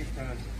bir tanesi.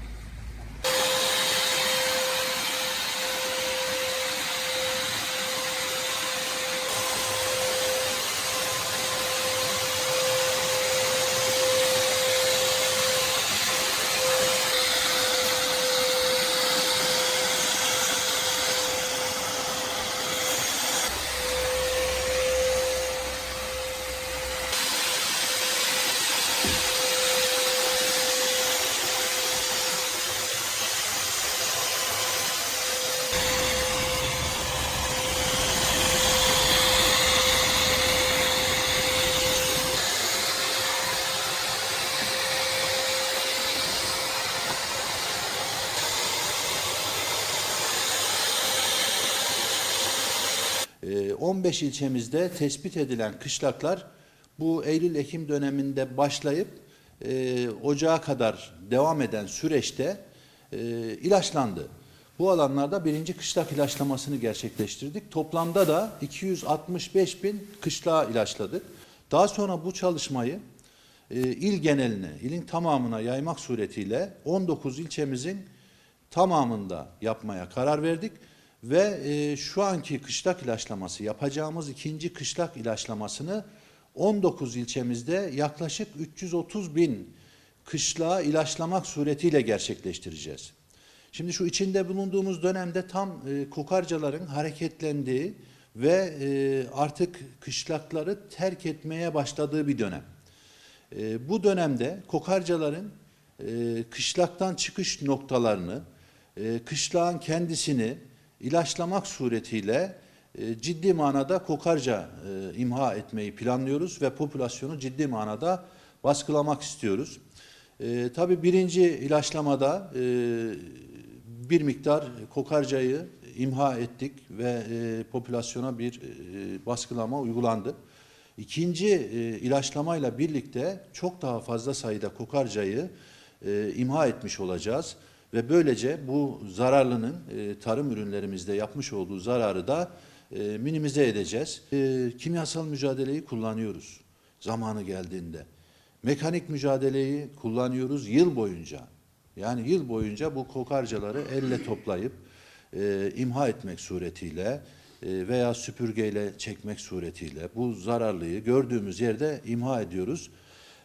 Ee, 15 ilçemizde tespit edilen kışlaklar bu Eylül-Ekim döneminde başlayıp e, ocağa kadar devam eden süreçte e, ilaçlandı. Bu alanlarda birinci kışlak ilaçlamasını gerçekleştirdik. Toplamda da 265 bin kışlağı ilaçladık. Daha sonra bu çalışmayı e, il geneline, ilin tamamına yaymak suretiyle 19 ilçemizin tamamında yapmaya karar verdik ve e, şu anki kışlak ilaçlaması yapacağımız ikinci kışlak ilaçlamasını 19 ilçemizde yaklaşık 330 bin kışlağı ilaçlamak suretiyle gerçekleştireceğiz. Şimdi şu içinde bulunduğumuz dönemde tam e, kokarcaların hareketlendiği ve e, artık kışlakları terk etmeye başladığı bir dönem. E, bu dönemde kokarcaların e, kışlaktan çıkış noktalarını, e, kışlağın kendisini ilaçlamak suretiyle e, ciddi manada kokarca e, imha etmeyi planlıyoruz ve popülasyonu ciddi manada baskılamak istiyoruz. E, tabii birinci ilaçlamada e, bir miktar kokarcayı imha ettik ve e, popülasyona bir e, baskılama uygulandı. İkinci e, ilaçlamayla birlikte çok daha fazla sayıda kokarcayı e, imha etmiş olacağız ve böylece bu zararlının e, tarım ürünlerimizde yapmış olduğu zararı da e, minimize edeceğiz. E, kimyasal mücadeleyi kullanıyoruz zamanı geldiğinde. Mekanik mücadeleyi kullanıyoruz yıl boyunca. Yani yıl boyunca bu kokarcaları elle toplayıp e, imha etmek suretiyle e, veya süpürgeyle çekmek suretiyle bu zararlıyı gördüğümüz yerde imha ediyoruz.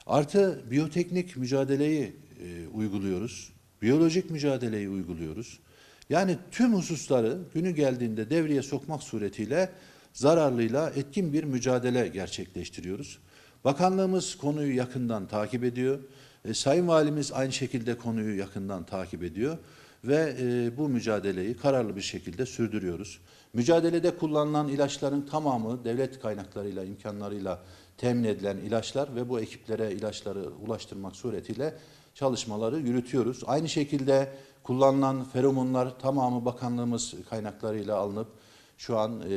Artı biyoteknik mücadeleyi e, uyguluyoruz. Biyolojik mücadeleyi uyguluyoruz. Yani tüm hususları günü geldiğinde devreye sokmak suretiyle zararlıyla etkin bir mücadele gerçekleştiriyoruz. Bakanlığımız konuyu yakından takip ediyor. E, Sayın Valimiz aynı şekilde konuyu yakından takip ediyor ve e, bu mücadeleyi kararlı bir şekilde sürdürüyoruz. Mücadelede kullanılan ilaçların tamamı devlet kaynaklarıyla, imkanlarıyla temin edilen ilaçlar ve bu ekiplere ilaçları ulaştırmak suretiyle çalışmaları yürütüyoruz. Aynı şekilde kullanılan feromonlar tamamı bakanlığımız kaynaklarıyla alınıp şu an e,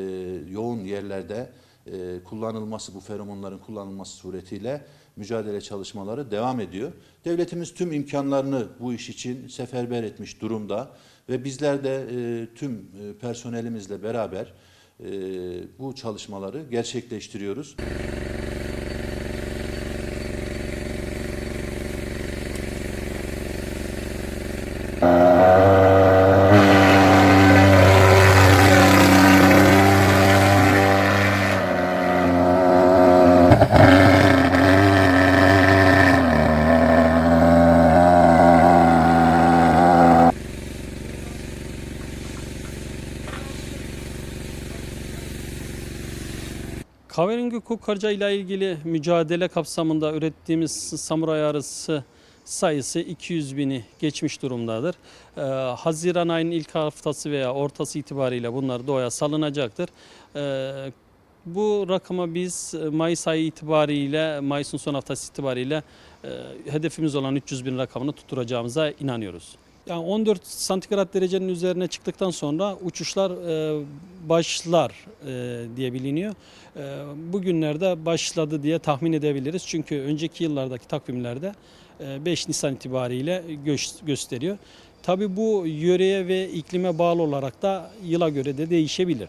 yoğun yerlerde e, kullanılması, bu feromonların kullanılması suretiyle mücadele çalışmaları devam ediyor. Devletimiz tüm imkanlarını bu iş için seferber etmiş durumda ve bizler de e, tüm e, personelimizle beraber e, bu çalışmaları gerçekleştiriyoruz. Kahverengi kokarca ile ilgili mücadele kapsamında ürettiğimiz samuray arısı sayısı 200 bini geçmiş durumdadır. Ee, Haziran ayının ilk haftası veya ortası itibariyle bunlar doğaya salınacaktır. Ee, bu rakama biz Mayıs ayı itibariyle, Mayıs'ın son haftası itibariyle e, hedefimiz olan 300 bin rakamını tutturacağımıza inanıyoruz. Yani 14 santigrat derecenin üzerine çıktıktan sonra uçuşlar e, başlar e, diye biliniyor. E, bugünlerde başladı diye tahmin edebiliriz. Çünkü önceki yıllardaki takvimlerde e, 5 Nisan itibariyle gö- gösteriyor. Tabii bu yöreye ve iklime bağlı olarak da yıla göre de değişebilir.